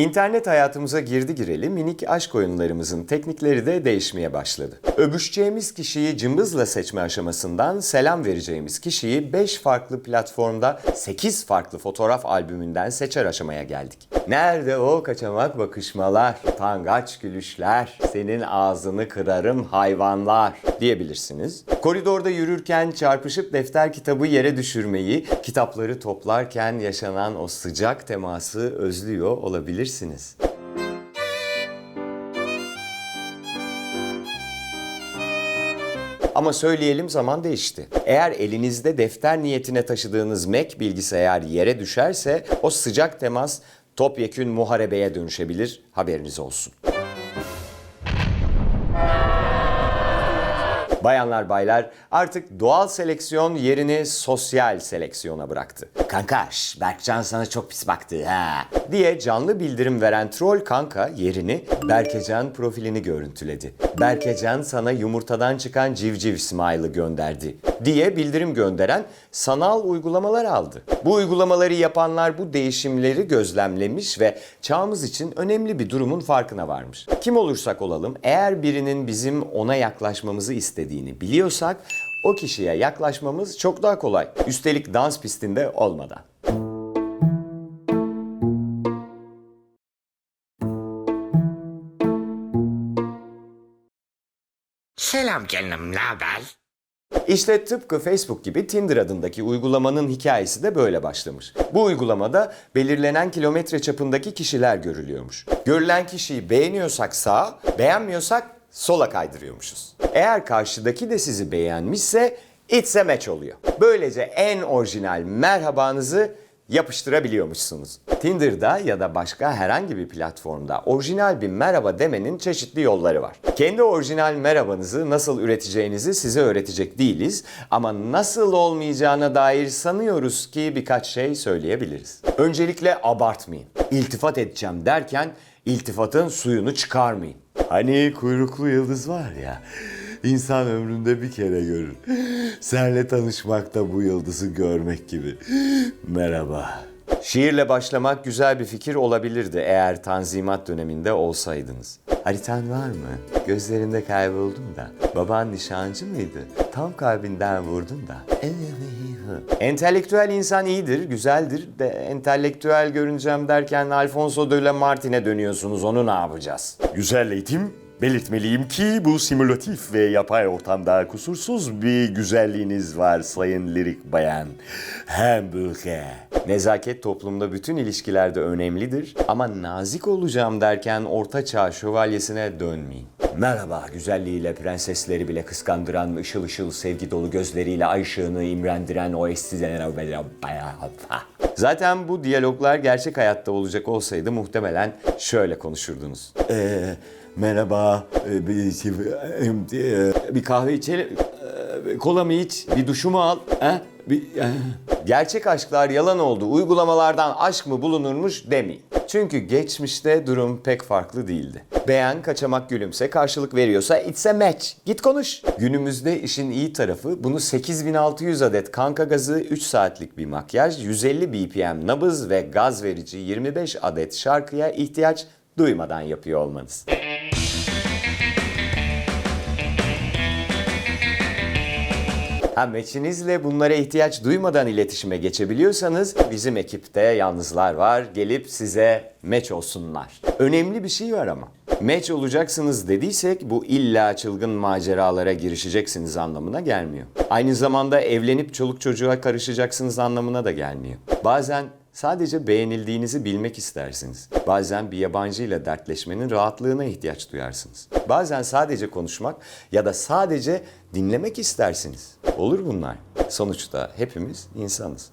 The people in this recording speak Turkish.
İnternet hayatımıza girdi gireli minik aşk oyunlarımızın teknikleri de değişmeye başladı. Öbüşeceğimiz kişiyi cımbızla seçme aşamasından selam vereceğimiz kişiyi 5 farklı platformda 8 farklı fotoğraf albümünden seçer aşamaya geldik. Nerede o kaçamak bakışmalar, tangaç gülüşler, senin ağzını kırarım hayvanlar diyebilirsiniz. Koridorda yürürken çarpışıp defter kitabı yere düşürmeyi, kitapları toplarken yaşanan o sıcak teması özlüyor olabilirsiniz. Ama söyleyelim zaman değişti. Eğer elinizde defter niyetine taşıdığınız Mac bilgisayar yere düşerse o sıcak temas topyekün muharebeye dönüşebilir. Haberiniz olsun. Bayanlar baylar artık doğal seleksiyon yerini sosyal seleksiyona bıraktı. Kanka şş, Berkcan sana çok pis baktı ha diye canlı bildirim veren troll kanka yerini Berkecan profilini görüntüledi. Berkecan sana yumurtadan çıkan civciv smile'ı gönderdi diye bildirim gönderen sanal uygulamalar aldı. Bu uygulamaları yapanlar bu değişimleri gözlemlemiş ve çağımız için önemli bir durumun farkına varmış. Kim olursak olalım eğer birinin bizim ona yaklaşmamızı istediğini biliyorsak o kişiye yaklaşmamız çok daha kolay. Üstelik dans pistinde olmadan. Selam canım, ne haber? İşte tıpkı Facebook gibi Tinder adındaki uygulamanın hikayesi de böyle başlamış. Bu uygulamada belirlenen kilometre çapındaki kişiler görülüyormuş. Görülen kişiyi beğeniyorsak sağa, beğenmiyorsak sola kaydırıyormuşuz. Eğer karşıdaki de sizi beğenmişse it's a match oluyor. Böylece en orijinal merhabanızı yapıştırabiliyormuşsunuz. Tinder'da ya da başka herhangi bir platformda orijinal bir merhaba demenin çeşitli yolları var. Kendi orijinal merhabanızı nasıl üreteceğinizi size öğretecek değiliz ama nasıl olmayacağına dair sanıyoruz ki birkaç şey söyleyebiliriz. Öncelikle abartmayın. İltifat edeceğim derken iltifatın suyunu çıkarmayın. Hani kuyruklu yıldız var ya, insan ömründe bir kere görür. Senle tanışmak da bu yıldızı görmek gibi. Merhaba. Şiirle başlamak güzel bir fikir olabilirdi eğer Tanzimat döneminde olsaydınız. Haritan var mı? Gözlerinde kayboldum da. Baban nişancı mıydı? Tam kalbinden vurdum da. Entelektüel insan iyidir, güzeldir de entelektüel görüneceğim derken Alfonso de la Martin'e dönüyorsunuz. Onu ne yapacağız? Güzel eğitim Belirtmeliyim ki bu simülatif ve yapay ortamda kusursuz bir güzelliğiniz var sayın lirik bayan. Hamburger. Nezaket toplumda bütün ilişkilerde önemlidir ama nazik olacağım derken orta çağ şövalyesine dönmeyin. Merhaba güzelliğiyle prensesleri bile kıskandıran ışıl ışıl sevgi dolu gözleriyle ay imrendiren o eşsizlere Zaten bu diyaloglar gerçek hayatta olacak olsaydı muhtemelen şöyle konuşurdunuz. Eee merhaba e, bir, şey, e, bir kahve içelim. E, Kola mı iç? Bir duşumu al. Bir, e. Gerçek aşklar yalan oldu. Uygulamalardan aşk mı bulunurmuş demeyin. Çünkü geçmişte durum pek farklı değildi. Beğen, kaçamak gülümse, karşılık veriyorsa it's a match. Git konuş. Günümüzde işin iyi tarafı bunu 8600 adet kanka gazı, 3 saatlik bir makyaj, 150 BPM nabız ve gaz verici 25 adet şarkıya ihtiyaç duymadan yapıyor olmanız. Ha meçinizle bunlara ihtiyaç duymadan iletişime geçebiliyorsanız bizim ekipte yalnızlar var. Gelip size meç olsunlar. Önemli bir şey var ama. Meç olacaksınız dediysek bu illa çılgın maceralara girişeceksiniz anlamına gelmiyor. Aynı zamanda evlenip çoluk çocuğa karışacaksınız anlamına da gelmiyor. Bazen Sadece beğenildiğinizi bilmek istersiniz. Bazen bir yabancıyla dertleşmenin rahatlığına ihtiyaç duyarsınız. Bazen sadece konuşmak ya da sadece dinlemek istersiniz. Olur bunlar. Sonuçta hepimiz insanız.